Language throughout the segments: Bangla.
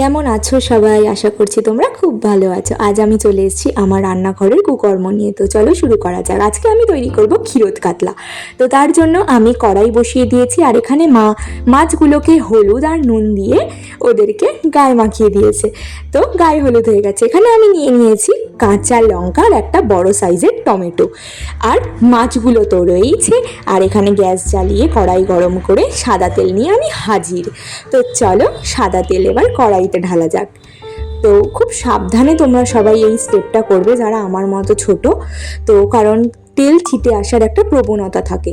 কেমন আছো সবাই? আশা করছি তোমরা খুব ভালো আছো। আজ আমি চলে এসেছি আমার রান্নাঘরের কুকর্ম নিয়ে। তো চলো শুরু করা যাক। আজকে আমি তৈরি করব ক্ষীরোদ কাতলা। তো তার জন্য আমি কড়াই বসিয়ে দিয়েছি আর এখানে মা, মাছগুলোকে হলুদ আর নুন দিয়ে ওদেরকে গায়ে মাখিয়ে দিয়েছে। তো গায়ে হলুদ হয়ে গেছে। এখানে আমি নিয়ে নিয়েছি কাঁচা লঙ্কা আর একটা বড় সাইজের টমেটো। আর মাছগুলো তো রয়েইছে। আর এখানে গ্যাস জ্বালিয়ে কড়াই গরম করে সাদা তেল নিয়ে আমি হাজির। তো চলো সাদা তেল এবার কড়াইতে ঢালা যাক। তো খুব সাবধানে তোমরা সবাই এই স্টেপটা করবে যারা আমার মতো ছোট। তো কারণ তেল ছিটে আসার একটা প্রবণতা থাকে।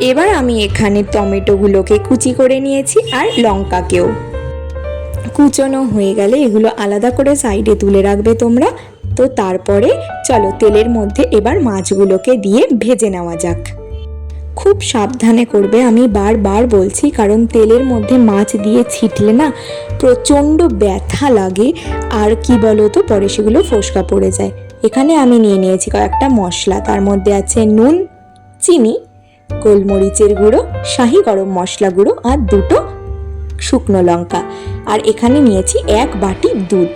এবার আমি এখানে টমেটোগুলোকে কুচি করে নিয়েছি আর লঙ্কাকেও। কুচনো হয়ে গেলে এগুলো আলাদা করে সাইডে তুলে রাখবে তোমরা। তো তারপরে চলো তেলের মধ্যে এবার মাছগুলোকে দিয়ে ভেজে নেওয়া যাক। খুব সাবধানে করবে, আমি বারবার বলছি, কারণ তেলের মধ্যে মাছ দিয়ে ছিটলে না প্রচণ্ড ব্যথা লাগে, আর কি বলো তো পরে সেগুলো ফোসকা পড়ে যায়। এখানে আমি নিয়ে নিয়েছি কয়েকটা মশলা, তার মধ্যে আছে নুন, চিনি, গোলমরিচের গুঁড়ো, শাহি গরম মশলা গুঁড়ো, আর দুটো শুকনো লঙ্কা। আর এখানে নিয়েছি এক বাটি দুধ।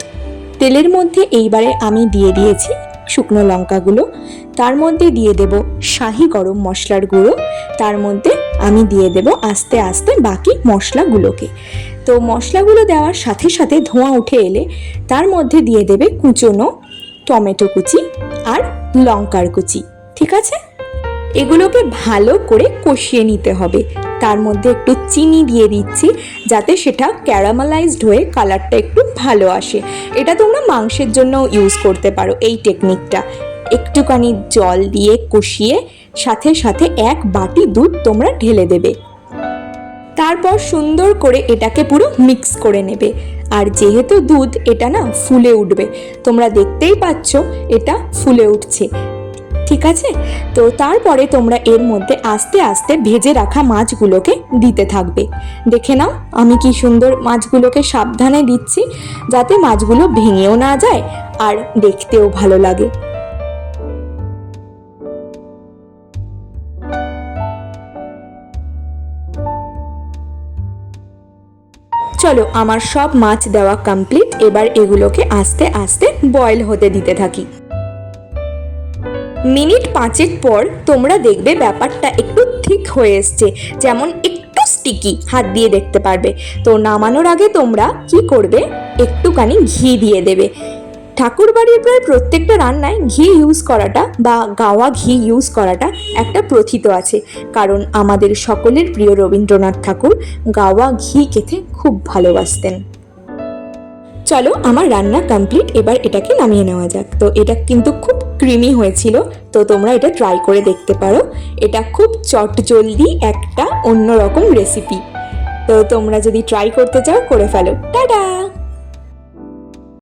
তেলের মধ্যে এইবারে আমি দিয়ে দিয়েছি শুকনো লঙ্কাগুলো। তার মধ্যে দিয়ে দেব শাহি গরম মশলার গুঁড়ো। তার মধ্যে আমি দিয়ে দেব আস্তে আস্তে বাকি মশলাগুলোকে। তো মশলাগুলো দেওয়ার সাথে সাথে ধোঁয়া উঠে এলে তার মধ্যে দিয়ে দেবে কুচনো টমেটো কুচি আর লঙ্কার কুচি। ঠিক আছে? এগুলোকে ভালো করে কষিয়ে নিতে হবে। তার মধ্যে একটু চিনি দিয়ে দিচ্ছি, যাতে সেটা ক্যারামালাইজড হয়ে কালারটা একটু ভালো আসে। এটা তোমরা মাংসের জন্য ইউজ করতে পারো এই টেকনিকটা একটুখানি জল দিয়ে কষিয়ে সাথে সাথে এক বাটি দুধ তোমরা ঢেলে দেবে। তারপর সুন্দর করে এটাকে পুরো মিক্স করে নেবে। আর যেহেতু দুধ, এটা না ফুলে উঠবে। তোমরা দেখতেই পাচ্ছ, এটা ফুলে উঠছে। ঠিক আছে? তো তারপরে তোমরা এর মধ্যে আস্তে আস্তে ভেজে রাখা মাছগুলোকে দিতে থাকবে। দেখে নাও, আমি কি সুন্দর মাছগুলোকে সাবধানে দিচ্ছি যাতে মাছগুলো ভেঙেও না যায় আর দেখতেও ভালো লাগে। চলো, আমার সব মাছ দেওয়া কমপ্লিট এবার এগুলোকে আস্তে আস্তে বয়েল হতে দিতে থাকি। মিনিট পাঁচেক পর তোমরা দেখবে ব্যাপারটা একটু ঠিক হয়ে এসছে, যেমন একটু স্টিকি হাত দিয়ে দেখতে পারবে। তো নামানোর আগে তোমরা কি করবে? একটুখানি ঘি দিয়ে দেবে। ঠাকুর বাড়ির প্রায় প্রত্যেকটা রান্নায় ঘি ইউজ করাটা বা গাওয়া ঘি ইউজ করাটা একটা প্রথিত আছে। কারণ আমাদের সকলের প্রিয় রবীন্দ্রনাথ ঠাকুর গাওয়া ঘি খেতে খুব ভালোবাসতেন। চলো আমার রান্না কমপ্লিট এবার এটাকে নামিয়ে নেওয়া যাক। তো এটা কিন্তু খুব ক্রিমি হয়েছিল, তো তোমরা এটা ট্রাই করে দেখতে পারো। এটা খুব চটজলদি একটা অন্যরকম রেসিপি তো তোমরা যদি ট্রাই করতে চাও, করে ফেলো। টাটা!